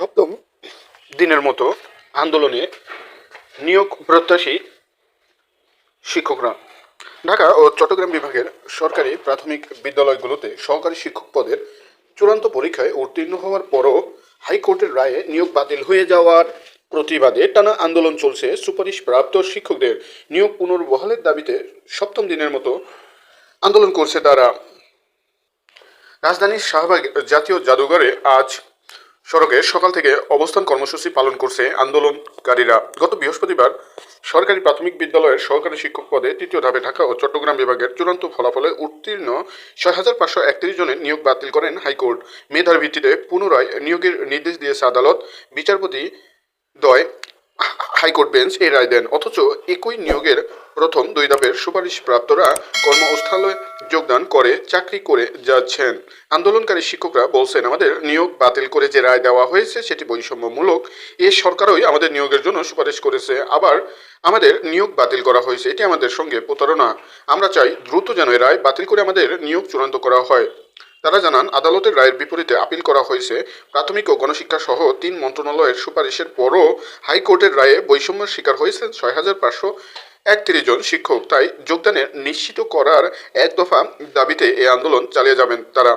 সপ্তম দিনের মতো আন্দোলনে নিয়োগ প্রত্যাশী শিক্ষকরা। ঢাকা ও চট্টগ্রাম বিভাগের সরকারি প্রাথমিক বিদ্যালয়গুলোতে সহকারী শিক্ষক পদের চূড়ান্ত পরীক্ষায় উত্তীর্ণ হওয়ার পরও হাইকোর্টের রায়ে নিয়োগ বাতিল হয়ে যাওয়ার প্রতিবাদে টানা আন্দোলন চলছে সুপারিশ প্রাপ্ত শিক্ষকদের। নিয়োগ পুনর্বহালের দাবিতে সপ্তম দিনের মতো আন্দোলন করছে তারা। রাজধানীর শাহবাগ জাতীয় জাদুঘরে আজ সড়কে সকাল থেকে অবস্থান কর্মসূচি পালন করছে আন্দোলনকারীরা। গত বৃহস্পতিবার সরকারি প্রাথমিক বিদ্যালয়ের সহকারী শিক্ষক পদে তৃতীয় ধাপে ঢাকা ও চট্টগ্রাম বিভাগের চূড়ান্ত ফলাফলে উত্তীর্ণ ছয় হাজার পাঁচশো একত্রিশ জনের নিয়োগ বাতিল করেন হাইকোর্ট। মেধার ভিত্তিতে পুনরায় নিয়োগের নির্দেশ দিয়েছে আদালত। বিচারপতি দয় হাইকোর্ট বেঞ্চ এই রায় দেন। অথচ একই নিয়োগের প্রথম দুই ধাপের সুপারিশ প্রাপ্তরা কর্মস্থলে যোগদান করে চাকরি করে যাচ্ছেন। আন্দোলনকারী শিক্ষকরা বলছেন, আমাদের নিয়োগ বাতিল করে যে রায় দেওয়া হয়েছে সেটি বৈষম্যমূলক। এ সরকারই আমাদের নিয়োগের জন্য সুপারিশ করেছে। আবার আমাদের নিয়োগ বাতিল করা হয়েছে, এটি আমাদের সঙ্গে প্রতারণা। আমরা চাই দ্রুত যেন এ রায় বাতিল করে আমাদের নিয়োগ চূড়ান্ত করা হয়। তারা জানান, আদালতের রায়ের বিপরীতে আপিল করা হয়েছে। প্রাথমিক ও গণশিক্ষা সহ তিন মন্ত্রণালয়ের সুপারিশের পরও হাইকোর্টের রায়ে বৈষম্যের শিকার হয়েছেন ছয় হাজার পাঁচশো একত্রিশ জন শিক্ষক তাই যোগদানের নিশ্চিত করার এক দফা দাবিতে এই আন্দোলন চালিয়ে যাবেন তারা।